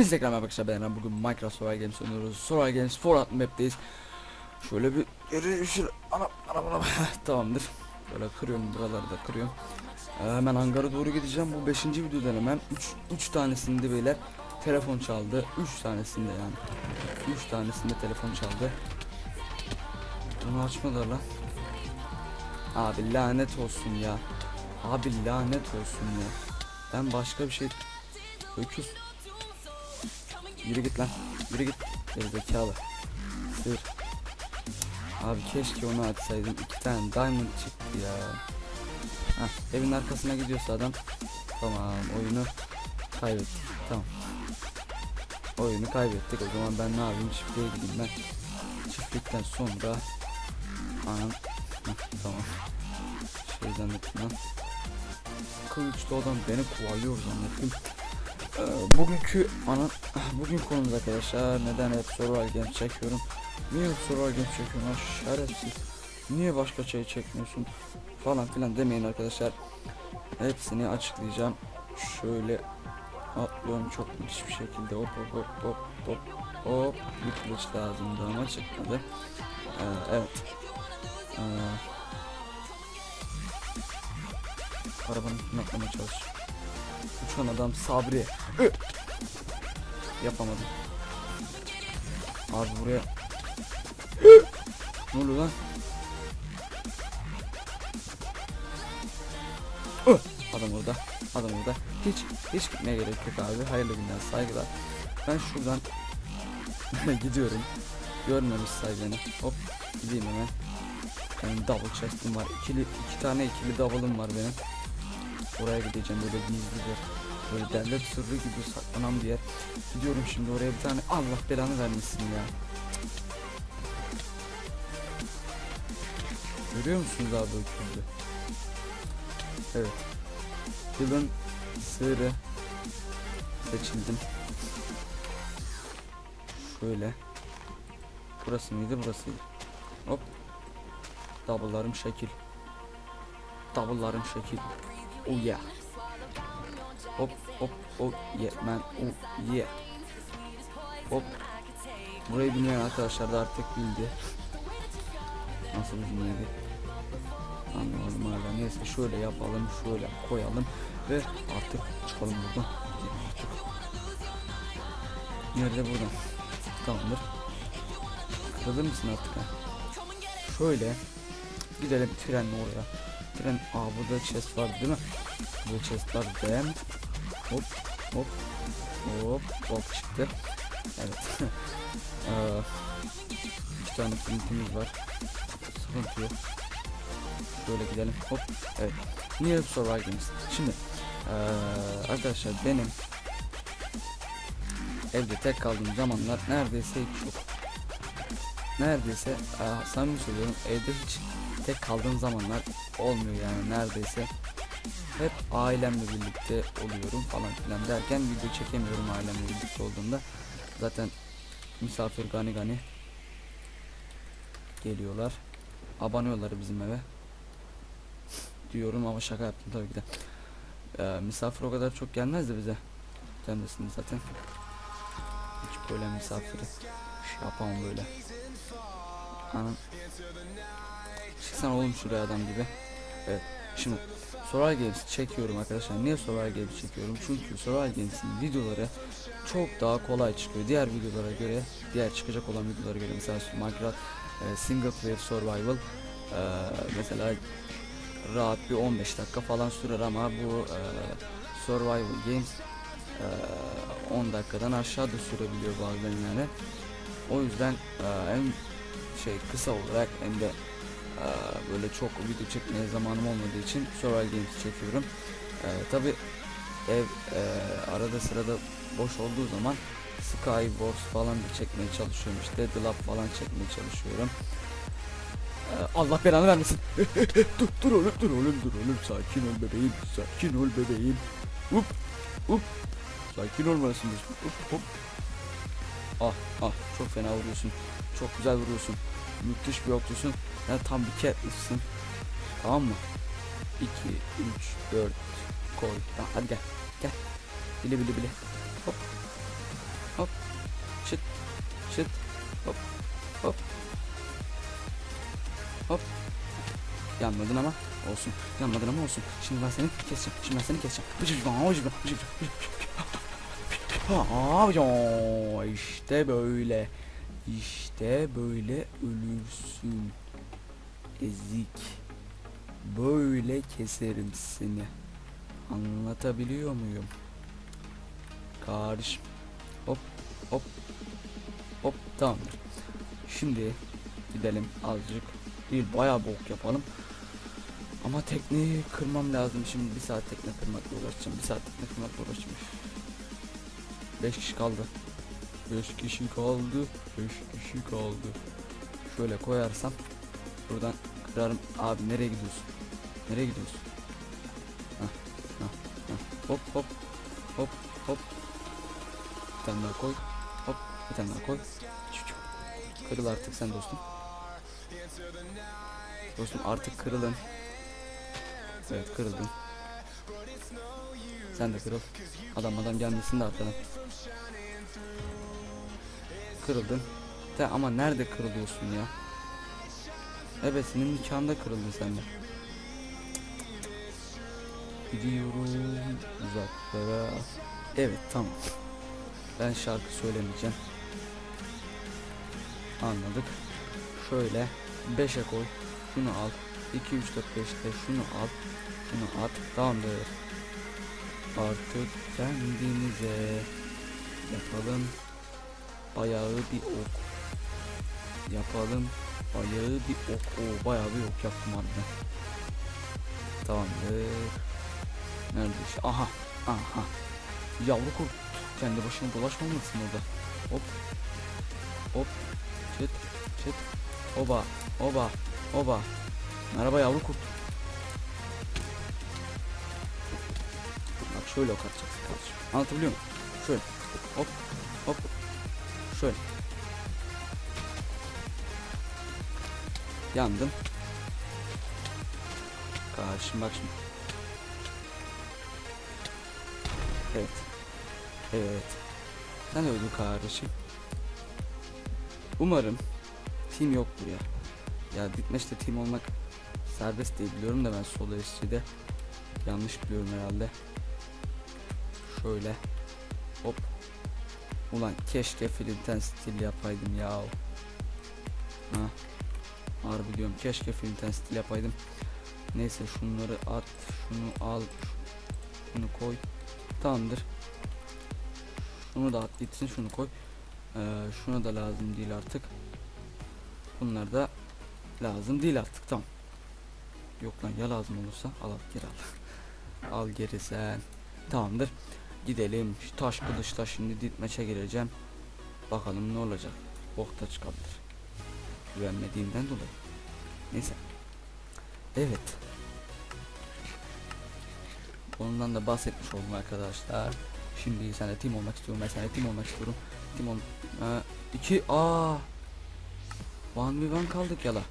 Hepinize ekran arkadaşlar ben. Bugün Minecraft Survival Games oynuyoruz. Survival Games 4 map'teyiz. Şöyle bir yürü şöyle ana ana ana tamamdır. Böyle kırıyorum buraları da kırıyorum. Ee, hemen hangara doğru gideceğim. Bu 5. video denemem. 3 3 tanesinde beyler telefon çaldı. 3 tanesinde yani. 3 tanesinde telefon çaldı. Bunu açmadılar lan. Abi lanet olsun ya. Abi lanet olsun ya. Ben başka bir şey Öküz. Yürü git lan. Yürü git. Gerizekalı. Sır. Abi keşke onu açsaydım. İki tane diamond çıktı ya. Hah, evin arkasına gidiyorsa adam. Tamam oyunu kaybettik. Tamam. Oyunu kaybettik. O zaman ben ne yapayım? Çiftliğe gideyim ben. Çiftlikten sonra Anam. Hah, tamam. Şey zannettim lan. Kılıçlı adam beni kovalıyor zannettim. Bugünkü ana bugün konumuz arkadaşlar neden hep survival games çekiyorum. Niye hep survival games çekiyorum? Lan şerefsiz. Niye başka şey çekmiyorsun falan filan demeyin arkadaşlar. Hepsini açıklayacağım. Şöyle atlıyorum çok müthiş bir şekilde. Hop hop hop hop hop hop. Bir kılıç lazımdı ama çıkmadı. Ee, evet. Ee, arabanın atlamaya çalışıyorum Uçan adam Sabri. Yapamadım. Abi buraya. Ne oluyor lan? Adam orada. Adam orada. Hiç hiç gitmeye gerek yok abi. Hayırlı günler, saygılar. Ben şuradan gidiyorum. Görmemiş say beni. Hop gideyim hemen. Benim double chest'im var. İkili iki tane ikili double'ım var benim. Oraya gideceğim böyle gizlidir. Böyle devlet sırrı gibi saklanan bir yer. Gidiyorum şimdi oraya bir tane Allah belanı vermesin ya. Görüyor musunuz abi öküzü? Evet. Yılın sığırı seçildim. Şöyle. Burası mıydı? Burasıydı. Hop. Double'larım şekil. Double'larım şekil. Oh yeah. Hop hop oh yeah man oh yeah. Hop. Burayı bilmeyen arkadaşlar da artık bildi. Nasıl bilmedi? Anlamadım hala. Neyse şöyle yapalım, şöyle koyalım ve artık çıkalım buradan. Nerede buradan? Tamamdır. Kırılır mısın artık ha? Şöyle gidelim trenle oraya. Tren, aa burada chest var değil mi? Bu chest var dem. Hop hop hop hop çıktı. Evet. Aa, iki tane flintimiz var. Sıkıntı yok. Şöyle gidelim. Hop. Evet. Survival Games? Şimdi ee, arkadaşlar benim evde tek kaldığım zamanlar neredeyse hiç yok. Neredeyse aa, samimi söylüyorum evde hiç tek kaldığım zamanlar olmuyor yani neredeyse hep ailemle birlikte oluyorum falan filan derken video çekemiyorum ailemle birlikte olduğumda. Zaten misafir gani gani geliyorlar. Abanıyorlar bizim eve. Diyorum ama şaka yaptım tabii ki de. Ee, misafir o kadar çok gelmez de bize. Gelmesin zaten. Hiç böyle misafiri şey yapamam böyle. Anam. Çıksana oğlum şuraya adam gibi. Evet. Şimdi Survival Games çekiyorum arkadaşlar. Niye Survival Games çekiyorum? Çünkü Survival Games'in videoları çok daha kolay çıkıyor. Diğer videolara göre, diğer çıkacak olan videolara göre mesela Minecraft e, Single Player Survival e, mesela rahat bir 15 dakika falan sürer ama bu e, Survival Games e, 10 dakikadan aşağı da sürebiliyor bazen yani. O yüzden e, en şey kısa olarak hem de böyle çok video çekmeye zamanım olmadığı için Survival Games çekiyorum. Ee, Tabi ev e, arada sırada boş olduğu zaman Skywars falan da çekmeye çalışıyorum işte The Lab falan çekmeye çalışıyorum. Ee, Allah belanı vermesin. dur, dur oğlum dur oğlum dur oğlum sakin ol bebeğim sakin ol bebeğim. Up up sakin olmalısın. Up hop. Ah ah çok fena vuruyorsun. Çok güzel vuruyorsun. Müthiş bir oklusun. Ya tam bir Katniss'sin. Tamam mı? 2, 3, 4 koy. Tamam, hadi gel. Gel. Bile bile bile. Hop. Çıt. Çıt. Hop. Hop. Hop. Yanmadın ama olsun. Yanmadın ama olsun. Şimdi ben seni keseceğim. Şimdi ben seni keseceğim. Vıcı vıcı vıcı vıcı vıcı vıcı vıcı. Aa. İşte böyle. İşte böyle ölürsün. Ezik. Böyle keserim seni. Anlatabiliyor muyum? Kardeşim. Hop hop hop tamamdır. Şimdi gidelim azıcık değil bayağı bok yapalım. Ama tekneyi kırmam lazım şimdi bir saat tekne kırmakla uğraşacağım. Bir saat tekne kırmakla uğraşacağım. 5 kişi kaldı. 5 kişi kaldı. 5 kişi kaldı. Şöyle koyarsam buradan kırarım. Abi nereye gidiyorsun? Nereye gidiyorsun? Hah, hah, hah. Hop hop hop hop. Bir tane daha koy. Hop bir tane daha koy. Kırıl artık sen dostum. Dostum artık kırılın. Evet kırıldın. Sen de kırıl. Adam adam gelmesin de arkadan. Kırıldın. De ama nerede kırılıyorsun ya? Evet senin nikahında kırıldın sen de. Gidiyorum uzaklara. Evet tamam. Ben şarkı söylemeyeceğim. Anladık. Şöyle 5'e koy. Şunu al. 2 3 4 5'te şunu al. Şunu at. Tamamdır. Artık kendimize yapalım bayağı bir ok. Yapalım bayağı bir ok. Oo, bayağı bir ok yaptım harbiden. Tamamdır. Nerede işte? Aha. Aha. Yavru kurt. Kendi başına dolaşmamalısın orada. Hop. Hop. Çıt. Çıt. Oba. Oba. Oba. Merhaba yavru kurt. Şöyle ok atacaksın. Anlatabiliyor muyum? Şöyle. Hop. Hop. Şöyle. Yandım. Karşım bak şimdi. Evet. Evet. Sen öldün kardeşim. Umarım team yoktur ya. Ya Ditmeş'te team olmak serbest diye biliyorum da ben solo yanlış biliyorum herhalde. Şöyle. Hop. Ulan keşke Flinten stil yapaydım ya. Ha. Harbi diyorum keşke Flinten stil yapaydım. Neyse şunları at, şunu al, şunu koy. Tamamdır. Şunu da at gitsin, şunu koy. Ee, şuna da lazım değil artık. Bunlar da lazım değil artık. Tamam. Yok lan ya lazım olursa al al geri al. al geri sen. Tamamdır. Gidelim. Şu taş kılıçla şimdi ditmeçe gireceğim. Bakalım ne olacak. Bokta çıkabilir. Güvenmediğimden dolayı. Neyse. Evet. Ondan da bahsetmiş oldum arkadaşlar. Şimdi sen de team olmak istiyorum. Ben sen de team olmak istiyorum. Team ol... Ee, iki... Aa. One one kaldık yala.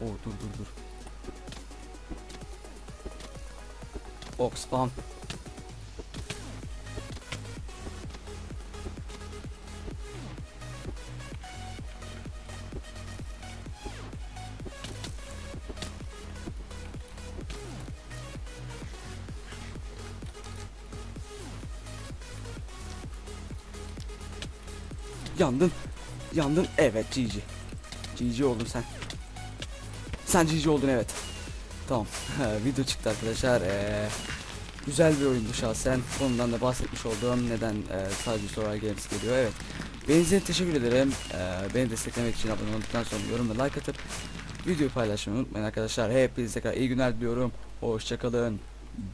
Oo dur dur dur. Ok spam. Yandın. Yandın. Evet GG. GG oldun sen. Sen GG oldun evet. Tamam. Video çıktı arkadaşlar. Ee, güzel bir oyundu şahsen. Ondan da bahsetmiş olduğum neden e, sadece Survival Games geliyor. Evet. İçin teşekkür ederim. Ee, beni desteklemek için abone olduktan sonra yorum ve like atıp videoyu paylaşmayı unutmayın arkadaşlar. Hepinize iyi günler diliyorum. Hoşçakalın.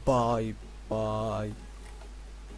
Bye bye.